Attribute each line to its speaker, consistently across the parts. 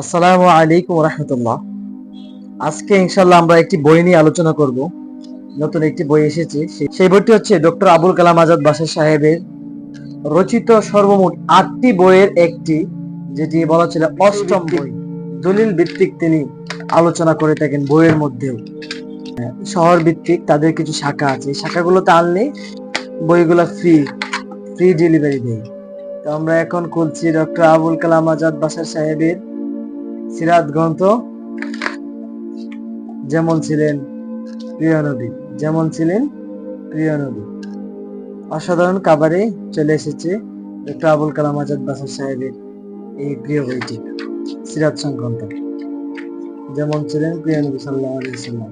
Speaker 1: আসসালামু আলাইকুম রহমতুল্লাহ। আজকে ইনশাল্লাহ আমরা একটি বই নিয়ে আলোচনা করব। নতুন একটি বই এসেছে। সেই বইটি হচ্ছে ডক্টর আবুল কালাম আজাদ বাসার সাহেবের রচিত সর্বমোট আটটি বইয়ের একটি, যেটি বলা ছিল অষ্টম বই। দলিল ভিত্তিক তিনি আলোচনা করে থাকেন বইয়ের মধ্যেও। শহর ভিত্তিক তাদের কিছু শাখা আছে। শাখাগুলোতে আনলে বইগুলো ফ্রি ফ্রি ডেলিভারি দেয়। তো আমরা এখন খুলছি ডক্টর আবুল কালাম আজাদ বাসার সাহেবের সিরাত গ্রন্থ যেমন ছিলেন প্রিয় নবী, যেমন ছিলেন প্রিয় নবী। অসাধারণ কাবারে চলে এসেছে ডক্টর আবুল কালাম আজাদ বাসার সাহেবের এই প্রিয় বইটি, সিরাত সংক্রান্ত। যেমন ছিলেন প্রিয় নবী সাল্লাহ সাল্লাম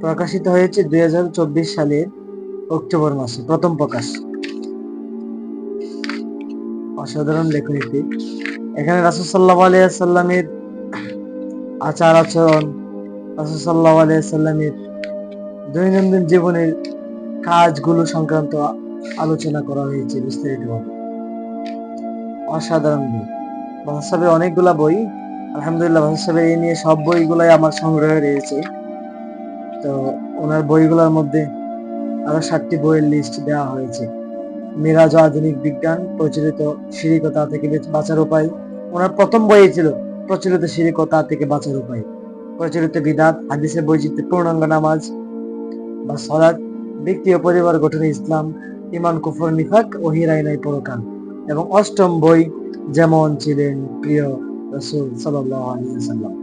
Speaker 1: প্রকাশিত হয়েছে দুই হাজার চব্বিশ সালের অক্টোবর মাসে, প্রথম প্রকাশ। অসাধারণ লেখনীতি। এখানে রাসুল সাল্লাহ আলিয়াল্লামের আচার আচরণ, রাসুল সাল্লাহ আলিয়াল্লামের দৈনন্দিন জীবনের কাজগুলো সংক্রান্ত আলোচনা করা হয়েছে বিস্তারিতভাবে। অসাধারণ বই। বাসাবের অনেকগুলা বই, আলহামদুলিল্লাহ বাসাবের এই নিয়ে সব বইগুলাই আমার সংগ্রহে রয়েছে। তো ওনার বইগুলোর মধ্যে আরও সাতটি বইয়ের লিস্ট দেওয়া হয়েছে। মিরাজ আধুনিক বিজ্ঞান প্রচলিত সিঁড়িকতা থেকে বাঁচার উপায়। ওনার প্রথম বই ছিল প্রচলিত সিঁড়িকতা থেকে বাঁচার উপায়। প্রচলিত বিদাত হাদিসের বৈচিত্র্য পূর্ণাঙ্গ নামাজ বা সলাদ ব্যক্তি ও পরিবার গঠনে ইসলাম ইমান কুফর, নিফাক ও হিরাইনাই পরকাল। এবং অষ্টম বই যেমন ছিলেন প্রিয় রসুল সাল্লাহ আলিয়া সাল্লাম